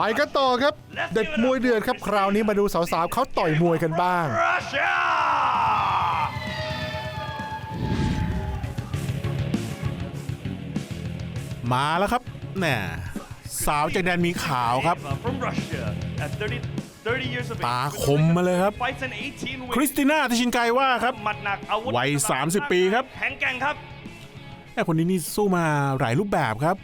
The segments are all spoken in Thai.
ไปกันต่อครับ เด็กมวยเดือดครับคราวนี้มาดูสาวๆเขาต่อยมวยกันบ้าง Russia มาแล้วครับแหน่สาวจากแดนหมีขาวครับ from Russia at 30 30 years of age ตาคมมาเลยครับ fights an 18 win คริสติน่าทิชินไกว่าครับหมัดหนักอาวุธวัย 30 ปีครับแข็งแกร่งครับแม่คนนี้นี่สู้มาหลายรูปแบบครับ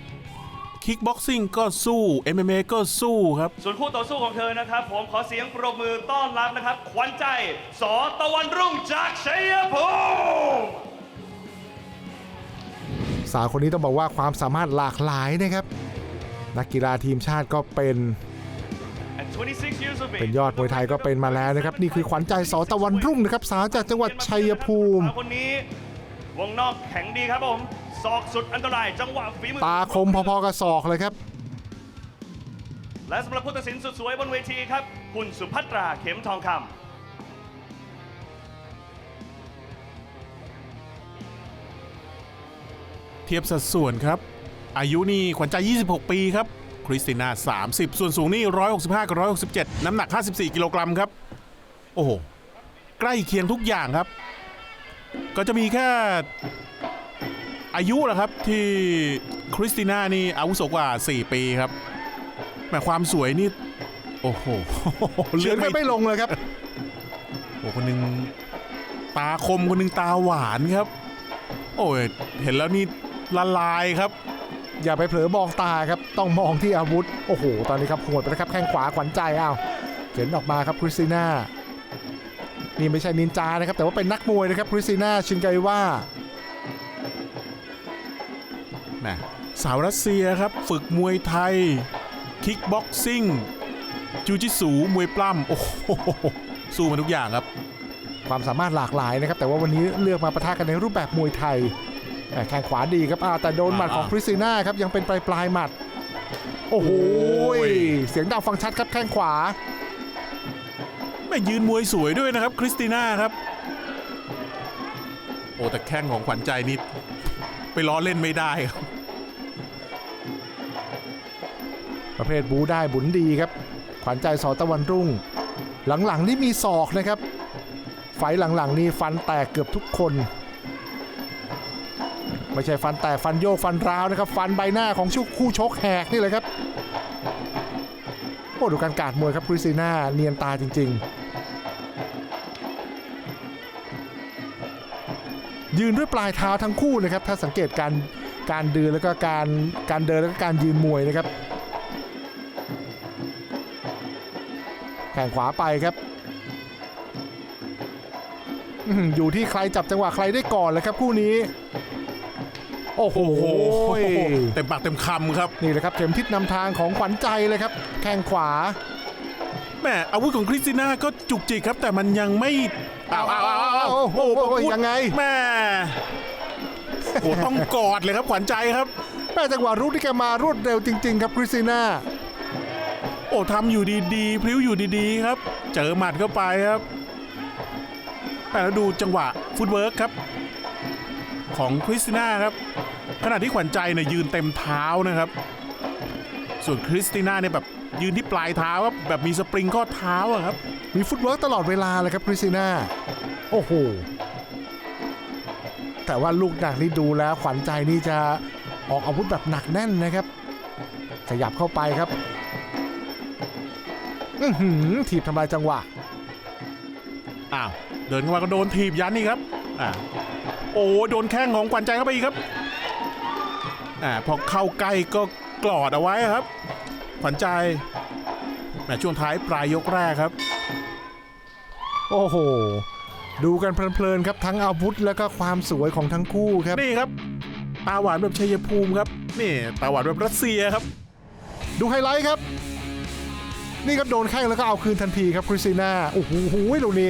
คิกบ็อกซิ่งก็สู้ MMA ก็สู้ครับ ส่วนคู่ต่อสู้ของเธอนะครับ ผมขอเสียงปรบมือต้อนรับนะครับ ขวัญใจสอตะวันรุ่งจากชัยภูมิสาวคนนี้ต้องบอกว่าความสามารถหลากหลายนะครับ นักกีฬาทีมชาติก็เป็น At 26 years of age เป็นยอดมวยไทยก็เป็นมาแล้วนะครับ นี่คือขวัญใจสอตะวันรุ่งนะครับ สาวจากจังหวัดชัยภูมิสาวคนนี้วงนอกแข็งดีครับผม ศอกสุดอันตรายจังหวะฝีมือตาคมพอๆกับศอกเลยครับ และสำหรับผู้ตัดสินสุดสวยบนเวทีครับ คุณสุภัตราเข็มทองคำเทียบสัดส่วนครับ อายุนี่ขวัญใจ 26 ปีครับ คริสติน่า 30 ส่วนสูงนี่ 165 กับ 167 น้ำหนัก 54 กิโลกรัมครับ โอ้โห ใกล้เคียงทุกอย่างครับ ก็จะมีแค่ อายุแหละครับที่คริสติน่านี่อาวุโสกว่า 4 ปีครับแหมความสวยนี่ โอ้โหเฉือนกันไม่ลงเลยครับโอ้คนหนึ่งตาคมคนหนึ่งตาหวานครับ โอ้ยเห็นแล้วนี่ละลายครับ อย่าไปเผลอมองตาครับ ต้องมองที่อาวุธ โอ้โห ตอนนี้ครับโหดไปนะครับแข้งขวาขวัญใจอ้าวเข็นออกมาครับคริสติน่านี่ไม่ใช่นินจานะครับ แต่ว่าเป็นนักมวยนะครับคริสติน่าชินไกว่า นะสาวรัสเซียครับฝึกมวยไทย คิกบ็อกซิ่ง จูจิสูมวยปล้ำโอ้โหสู้มาทุกอย่างครับ ความสามารถหลากหลายนะครับ แต่ว่าวันนี้เลือกมาปะทะกันในรูปแบบมวยไทยแต่แข้งขวาดีครับอ้าวแต่โดนหมัดของคริสติน่าครับยังเป็นปลายปลายๆหมัด โอ้โหโอ้ยเสียงดังฟังชัดครับแข้งขวาไม่ยืนมวยสวยด้วยนะครับคริสติน่าครับ โอ้แต่แข้งของขวัญใจนี่ไปล้อเล่นไม่ได้ครับ ประเภทบูได้บุญดีครับ ขวัญใจสอตะวันรุ่ง หลังๆนี่มีศอกนะครับ ไฟหลังๆนี่ฟันแตกเกือบทุกคน ไม่ใช่ฟันแตกฟันโยกฟันร้าวนะครับ ฟันใบหน้าของชุกคู่ชกแหกนี่เลยครับโอ้ดูการกาดมวยครับคริสติน่าเนียนตาจริง ๆ ยืนด้วยปลายเท้าทั้งคู่นะครับ ถ้าสังเกตการการเดินแล้วก็การการเดินแล้วก็การยืนมวยนะครับ แข่งขวาไปครับอื้อหืออยู่ที่ใครจับจังหวะใครได้ก่อนเลยครับคู่นี้โอ้โหโอ้โหเต็มปากเต็มคำครับ นี่แหละครับเข็มทิศนำทางของขวัญใจเลยครับ แข้งขวาแหมอาวุธของคริสติน่าก็จุกจิกครับ แต่มันยังไม่อ้าวอ้าวอ้าวอ้าวโอ้โหโอ้โหยังไงแม่โอ้ต้องกอดเลยครับขวัญใจครับแม่จังหวะรุกที่แกมารวดเร็วจริง ๆ ครับคริสติน่าโอ้ทำอยู่ดีๆพลิ้วอยู่ดีๆครับ เจอหมัดเข้าไปครับแต่แล้วดูจังหวะฟุตเวิร์กครับ ของคริสติน่าครับ ขณะที่ขวัญใจเนี่ยยืนเต็มเท้านะครับ ส่วนคริสติน่าเนี่ยแบบยืนที่ปลายเท้าครับแบบมีสปริงข้อเท้าอะครับ มีฟุตเวิร์กตลอดเวลาเลยครับคริสติน่าโอ้โหแต่ว่าลูกหนักนี่ดูแล้วขวัญใจนี่จะออกอาวุธแบบหนักแน่นนะครับ ขยับเข้าไปครับ อือหือถีบทำลายจังหวะ อ้าวเดินเข้ามาก็โดนถีบยันนี่ครับอ่าโอ้โดนแข้งของขวัญใจเข้าไปอีกครับอ่าพอเข้าใกล้ก็กลอดเอาไว้ครับขวัญใจแหมช่วงท้ายปลายยกแรกครับ โอ้โห ดูกันเพลินๆครับทั้งอาวุธแล้วก็ความสวยของทั้งคู่ครับนี่ครับ ตาหวานแบบชัยภูมิครับนี่ตาหวานแบบรัสเซียครับ ดูไฮไลท์ครับ นี่ครับโดนแข้งแล้วก็เอาคืนทันทีครับคริสติน่าโอ้โหลูกนี้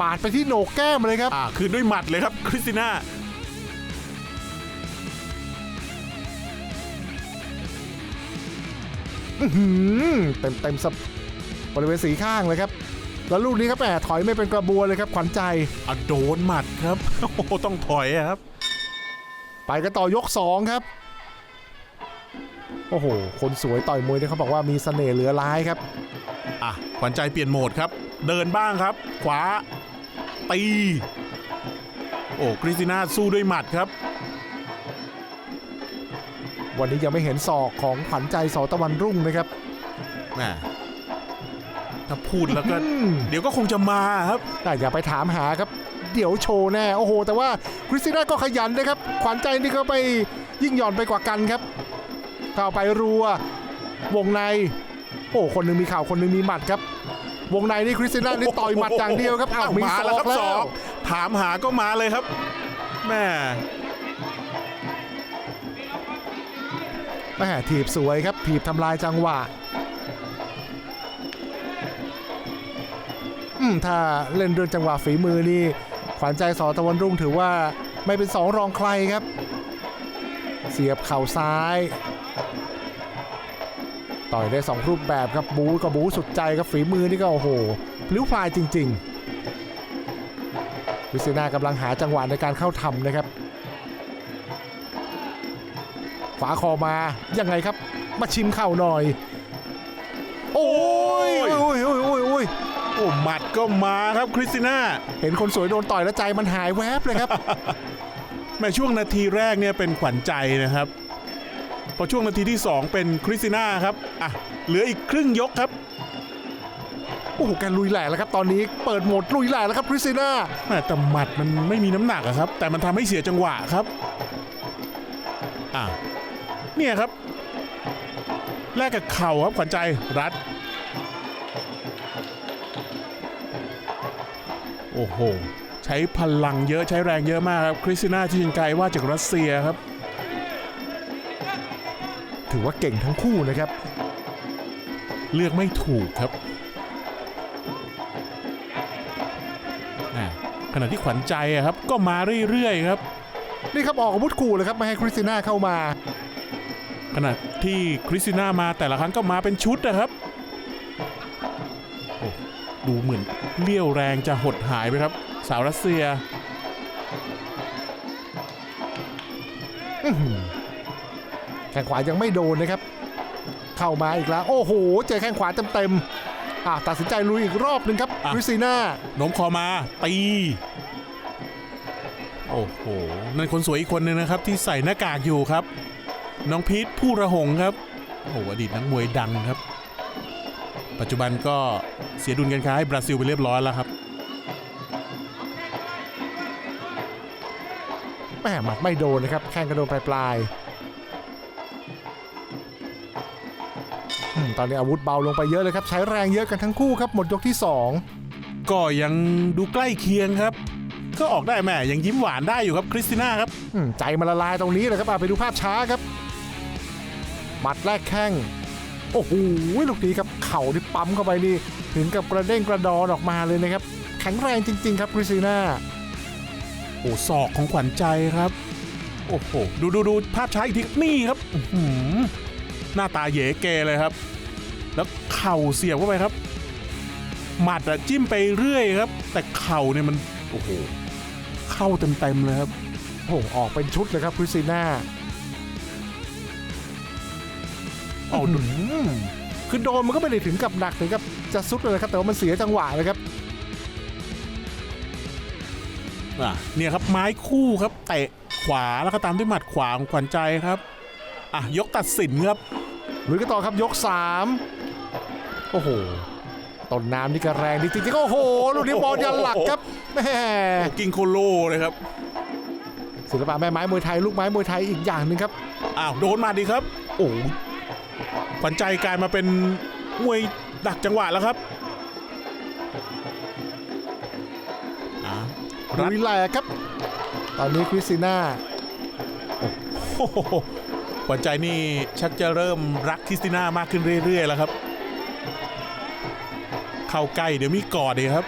ปาดไปที่โหนกแก้มเลยครับอ่าคืนด้วยหมัดเลยครับคริสติน่าเต็มเต็มๆสับบริเวณสีข้างเลยครับ แล้วลูกนี้ครับแหมถอยไม่เป็นกระบวนเลยครับ ขวัญใจอะโดนหมัดครับโอ้โหต้องถอยอะครับ ไปกันต่อยก 2 ครับ โอ้โห คนสวยต่อยมวยเนี่ยเขาบอกว่ามีเสน่ห์เหลือร้ายครับ อะขวัญใจเปลี่ยนโหมดครับ เดินบ้างครับ ขวา ตี โอ้คริสติน่าสู้ด้วยหมัดครับ วันนี้ยังไม่เห็นศอกของขวัญใจสอตะวันรุ่งนะครับแหมถ้าพูดแล้วก็อืมเดี๋ยวก็คงจะมาครับ แต่อย่าไปถามหาครับ เดี๋ยวโชว์แน่ โอ้โห แต่ว่าคริสติน่าก็ขยันนะครับ ขวัญใจนี่ก็ไปยิ่งหย่อนไปกว่ากันครับ เข้าไปรัว วงใน โอ้ คนหนึงมีเข่าคนหนึงมีหมัดครับ วงในนี่คริสติน่านี่ต่อยหมัดอย่างเดียวครับอ้าวมีมาศแล้วอคกรับแล้สอวงถามหาก็มาเลยครับแม่แม่ถีบสวยครับ ถีบทำลายจังหวะอืมถ้าเล่นเรื่องจังหวะฝีมือนี่ ขวัญใจสอตะวันรุ่งถือว่าไม่เป็นสองรองใครครับ เสียบเข่าซ้าย ต่อยได้สองรูปแบบครับบูก็บูสุดใจครับฝีมือนี่ก็โอ้โหพลิ้วพลายจริงๆวิสินากำลังหาจังหวะในการเข้าทำนะครับฝาคอมายังไงครับ มาชิมเข่าหน่อย โอ้ยโอ้ยโอ้ยโอ้ยโอ้ยโอ้หมัดก็มาครับคริสติน่าเห็นคนสวยโดนต่อยแล้วใจมันหายแวบเลยครับแม่ช่วงนาทีแรกเนี่ยเป็นขวัญใจนะครับ พอช่วงนาทีที่ 2 เป็นคริสติน่าครับอะเหลืออีกครึ่งยกครับโอ้โหแกลุยแหลกแล้วครับตอนนี้เปิดโหมดลุยแหลกแล้วครับคริสติน่าแม่แต่หมัดมันไม่มีน้ำหนักอะครับ แต่มันทำให้เสียจังหวะครับอะเนี่ยครับแลกกับเข่าครับขวัญใจรัด โอ้โห ใช้พลังเยอะใช้แรงเยอะมากครับ คริสติน่าที่ยิงไกลว่าจากรัสเซียครับ ถือว่าเก่งทั้งคู่นะครับ เลือกไม่ถูกครับอะขณะที่ขวัญใจอะครับก็มาเรื่อยๆครับ นี่ครับออกอาวุธขู่เลยครับไม่ให้คริสติน่าเข้ามา ขณะที่คริสติน่ามาแต่ละครั้งก็มาเป็นชุดนะครับโอ้ดูเหมือนเลี้ยวแรงจะหดหายไปครับ สาวรัสเซียแข้งขวายังไม่โดนนะครับ เข้ามาอีกแล้ว โอ้โห เจอแข้งขวาเต็มๆอะตัดสินใจลุยอีกรอบหนึ่งครับอะคริสติน่าโน้มคอมาตีโอ้โหนั่นคนสวยอีกคนนึงนะครับ ที่ใส่หน้ากากอยู่ครับ น้องพีทผู้ระหงครับโอ้โหอดีตนักมวยดังครับ ปัจจุบันก็เสียดุลการค้าให้บราซิลไปเรียบร้อยแล้วครับแม่หมัดไม่โดนนะครับ แข้งกระโดนปลายๆอืม ตอนนี้อาวุธเบาลงไปเยอะเลยครับ ใช้แรงเยอะกันทั้งคู่ครับ หมดยกที่ 2 ก็ยังดูใกล้เคียงครับ ก็ออกได้แม่ยังยิ้มหวานได้อยู่ครับคริสติน่าครับอืมใจมันละลายตรงนี้เลยครับอะไปดูภาพช้าครับหมัดแรกแข้งโอ้โหลูกนี้ครับเข่าที่ปั๊มเข้าไปนี่ถึงกับกระเด้งกระดอนออกมาเลยนะครับแข็งแรงจริง ๆ ครับคริสติน่าโอ้ศอกของขวัญใจครับ โอ้โหดูดูดูภาพช้าอีกทีนี่ครับอื้อ หือหน้าตาเหยเกเลยครับ แล้วเข่าเสียบเข้าไปครับ หมัดอะจิ้มไปเรื่อยครับ แต่เข่าเนี่ยมันโอ้โหเข้าเต็มๆเลยครับโอ้โหออกเป็นชุดเลยครับคริสติน่าเอาอืมคือโดนมันก็ไม่ได้ถึงกับหนักถึงกับจะซุดเลยครับ แต่ว่ามันเสียจังหวะเลยครับอะเนี่ยครับไม้คู่ครับเตะขวาแล้วก็ตามด้วยหมัดขวาของขวัญใจครับอะยกตัดสินครับ ลุยกันต่อครับยก 3 โอ้โหต้นน้ำนี่ก็แรงดีจริงๆโอ้โหลูกนี้บอลยันหลักครับแม่กิงโคโลเลยครับ ศิลปะแม่ไม้มวยไทยลูกไม้มวยไทยอีกอย่างหนึ่งครับอ้าวโดนมาดีครับ โอ้ขวัญใจกลายมาเป็นมวยดักจังหวะแล้วครับอะรัดลุยแหลกครับ ตอนนี้คริสติน่าโอ้โห ขวัญใจนี่ชักจะเริ่มรักคริสติน่ามากขึ้นเรื่อย ๆ แล้วครับ เข้าใกล้เดี๋ยวมีกอดเลยครับ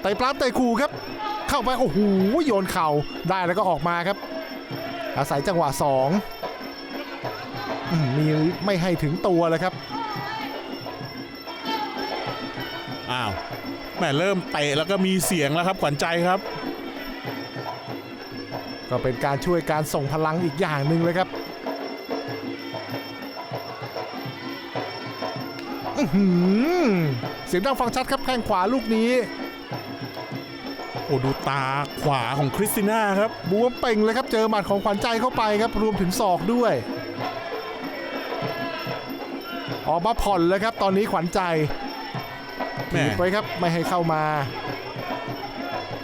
ไต่ปลาบไต่คูครับ เข้าไปโอ้โหโยนเข่าได้แล้วก็ออกมาครับ อาศัยจังหวะ2อืมมีไม่ให้ถึงตัวเลยครับอ้าวแหม่เริ่มเตะแล้วก็มีเสียงแล้วครับขวัญใจครับ ก็เป็นการช่วยการส่งพลังอีกอย่างหนึ่งเลยครับเสียงดังฟังชัดครับแข้งขวาลูกนี้ โอ้ดูตาขวาของคริสติน่าครับบวมเป่งเลยครับเจอหมัดของขวัญใจเข้าไปครับ รวมถึงศอกด้วย ออกมาผ่อนเลยครับ ตอนนี้ขวัญใจถีบไปครับไม่ให้เข้ามา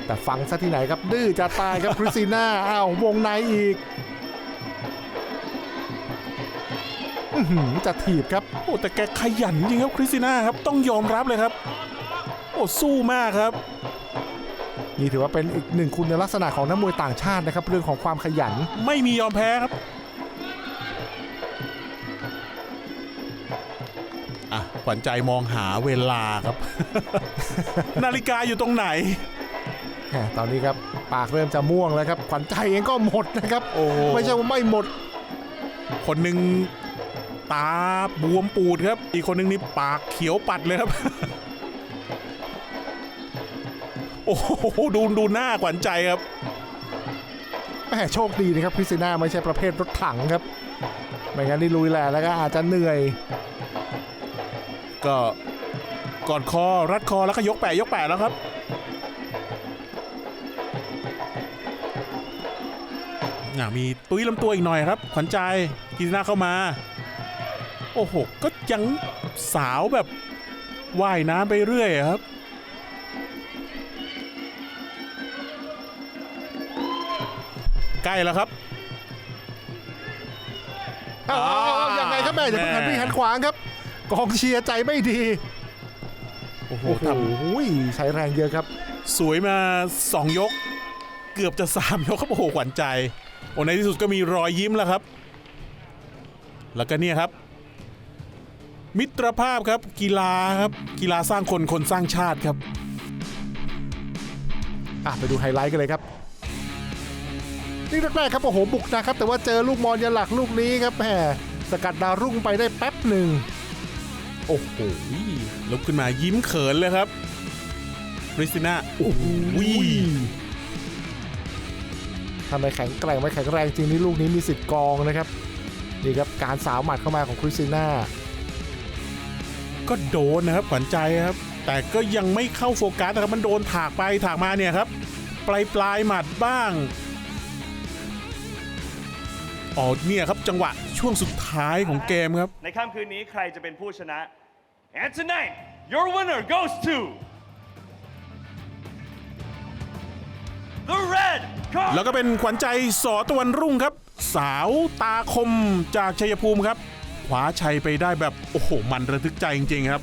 แต่ฟังซะที่ไหนครับ ดื้อจะตายครับคริสติน่าอ้าววงในอีกอื้อหือจะถีบครับโอ้แต่แกขยันจริงครับคริสติน่าครับต้องยอมรับเลยครับโอ้สู้มากครับ นี่ถือว่าเป็นอีกหนึ่งคุณลักษณะของนักมวยต่างชาตินะครับ เรื่องของความขยันไม่มียอมแพ้ครับอะขวัญใจมองหาเวลาครับ นาฬิกาอยู่ตรงไหนแหม ตอนนี้ครับปากเริ่มจะม่วงแล้วครับขวัญใจเองก็หมดนะครับโอ้โหไม่ใช่ว่าไม่หมด คนหนึ่งตาบวมปูดครับ อีกคนหนึ่งนี่ปากเขียวปัดเลยครับ โอ้โหดูดูหน้าขวัญใจครับแหมโชคดีนะครับคริสติน่าไม่ใช่ประเภทรถถังครับไม่งั้นนี่ลุยแหละแล้วก็อาจจะเหนื่อย ก็กอดคอรัดคอแล้วก็ยกแปะยกแปะแล้วครับ มีตุ้ยลำตัวอีกหน่อยครับ ขวัญใจกินหน้าเข้ามา โอ้โห ก็ยังสาวแบบว่ายน้ำไปเรื่อยอะครับใกล้แล้วครับเอาเอาเอาเอายังไงครับแม่อย่าเพิ่งหันไปหันขวางครับ กองเชียร์ใจไม่ดี โอ้โหโอ้โหทใช้แรงเยอะครับำสวยมา2ยก เกือบจะ3ยกครับโอ้โหขวัญใจ โอ้ในที่สุดก็มีรอยยิ้มแล้วครับ แล้วก็เนี่ยครับ มิตรภาพครับกีฬาครับกีฬาสร้างคนคนสร้างชาติครับอะไปดูไฮไลท์กันเลยครับนี่แรกๆครับโอ้โหบุกนะครับ แต่ว่าเจอลูกมอนยันหลักลูกนี้ครับแหมสกัดดาวรุ่งไปได้แป๊บหนึ่งโอ้โหลุกขึ้นมายิ้มเขินเลยครับคริสติน่าโอ้โห ทำไมแข็งแกร่งไม่แข็งแรงจริงนี่ลูกนี้มีสิทธิ์กองนะครับนี่ครับการสาวหมัดเข้ามาของคริสติน่าก็โดนนะครับขวัญใจครับ แต่ก็ยังไม่เข้าโฟกัสนะครับมันโดนถากไปถากมาเนี่ยครับ ปลายปลายหมัดบ้างอ๋อเนี่ยครับจังหวะช่วงสุดท้ายของเกมครับ ในค่ำคืนนี้ใครจะเป็นผู้ชนะ And tonight your winner goes to แล้วก็เป็นขวัญใจสอตะวันรุ่งครับ สาวตาคมจากชัยภูมิครับคว้าชัยไปได้แบบโอ้โหมันระทึกใจจริงๆครับ